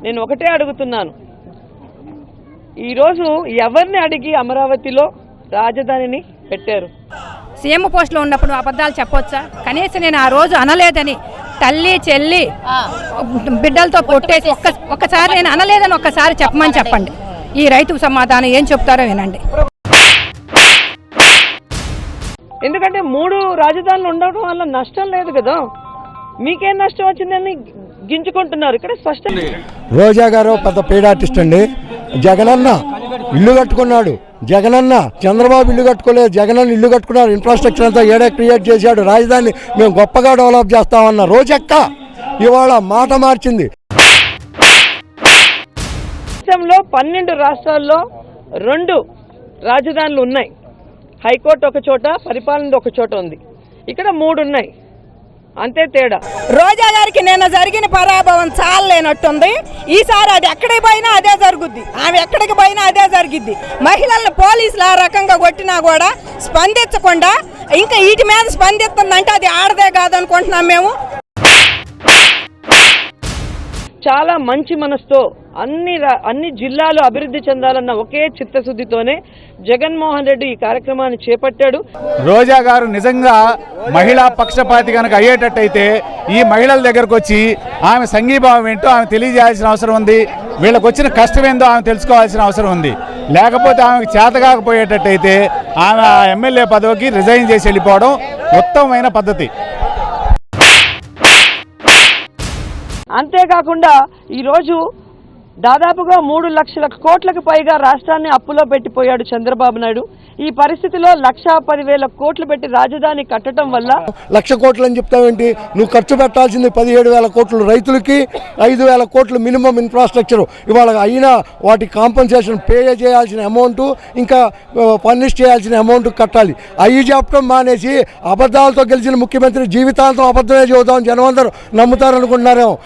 నేను ఒకటే అడుగుతున్నాను. ఈరోజు ఎవరిని అడిగి అమరావతిలో రాజధానిని పెట్టారు? సీఎం పోస్ట్లో ఉన్నప్పుడు అబద్ధాలు చెప్పొచ్చా? కనీసం నేను ఆ రోజు అనలేదని తల్లి చెల్లి బిడ్డలతో కొట్టేసి ఒక్క ఒక్కసారి నేను అనలేదని ఒక్కసారి చెప్పమని చెప్పండి. ఈ రైతుకు సమాధానం ఏం చెప్తారో వినండి. ఎందుకంటే మూడు రాజధానులు ఉండడం వల్ల నష్టం లేదు కదా. మీకేం నష్టం వచ్చిందని గింజుకుంటున్నారు ఇక్కడ? స్పష్టం రోజా గారు పెద్ద పెయిడ్ ఆర్టిస్ట్ అండి. జగనన్న ఇల్లు కట్టుకున్నాడు. జగనన్న చంద్రబాబు ఇల్లు కట్టుకోలేదు. జగనన్న ఇల్లు కట్టుకున్నాడు ఇన్ఫ్రాస్ట్రక్చర్ అంతా ఏడే క్రియేట్ చేశాడు. రాజధాని మేము గొప్పగా డెవలప్ చేస్తామన్న రోజక్క ఇవాళ మాట మార్చింది. దేశంలో పన్నెండు రాష్ట్రాల్లో రెండు రాజధానులు ఉన్నాయి. హైకోర్టు ఒక చోట పరిపాలన ఒక చోట ఉంది. ఇక్కడ మూడు ఉన్నాయి. అంతే తేడా. రోజా గారికి నిన్న జరిగిన పరాభవం చాలలేనట్టుంది. ఈసారి అది ఎక్కడికి పోయినా అదే జరుగుద్ది. ఆమె ఎక్కడికి పోయినా అదే జరిగిద్ది. మహిళలను పోలీసులు ఆ రకంగా కొట్టినా కూడా స్పందించకుండా ఇంకా వీటి మీద స్పందిస్తుందంటే అది ఆడదే కాదనుకుంటున్నాం మేము. చాలా మంచి మనసుతో అన్ని అన్ని జిల్లాలు అభివృద్ధి చెందాలన్న ఒకే చిత్తశుద్ధితోనే జగన్మోహన్ రెడ్డి ఈ కార్యక్రమాన్ని చేపట్టాడు. రోజా గారు నిజంగా మహిళా పక్షపాతి కనుక అయ్యేటట్టయితే ఈ మహిళల దగ్గరకు వచ్చి ఆమె సంఘీభావం ఏంటో ఆమె తెలియజేయాల్సిన అవసరం ఉంది. వీళ్ళకు వచ్చిన కష్టం ఏందో ఆమె తెలుసుకోవాల్సిన అవసరం ఉంది. లేకపోతే ఆమెకు చేతకాకపోయేటట్టయితే ఆమె ఎమ్మెల్యే పదవికి రిజైన్ చేసి వెళ్ళిపోవడం ఉత్తమమైన పద్ధతి. అంతేకాకుండా ఈరోజు దాదాపుగా మూడు లక్షల కోట్లకు పైగా రాష్ట్రాన్ని అప్పులో పెట్టిపోయాడు చంద్రబాబు నాయుడు. ఈ పరిస్థితిలో లక్షా పదివేల కోట్లు పెట్టి రాజధాని కట్టడం వల్ల లక్ష కోట్లు అని చెప్తావేంటి? నువ్వు ఖర్చు పెట్టాల్సింది పదిహేడు వేల కోట్లు రైతులకి ఐదు వేల కోట్లు మినిమం ఇన్ఫ్రాస్ట్రక్చర్ ఇవాళ అయినా వాటి కాంపన్సేషన్ పే చేయాల్సిన అమౌంట్ ఇంకా పనిష్ చేయాల్సిన అమౌంట్ కట్టాలి. అవి చెప్పడం మానేసి అబద్ధాలతో గెలిచిన ముఖ్యమంత్రి జీవితాంతం అబద్ధమే చెబుతాం జనం అందరూ నమ్ముతారనుకుంటున్నారేమో.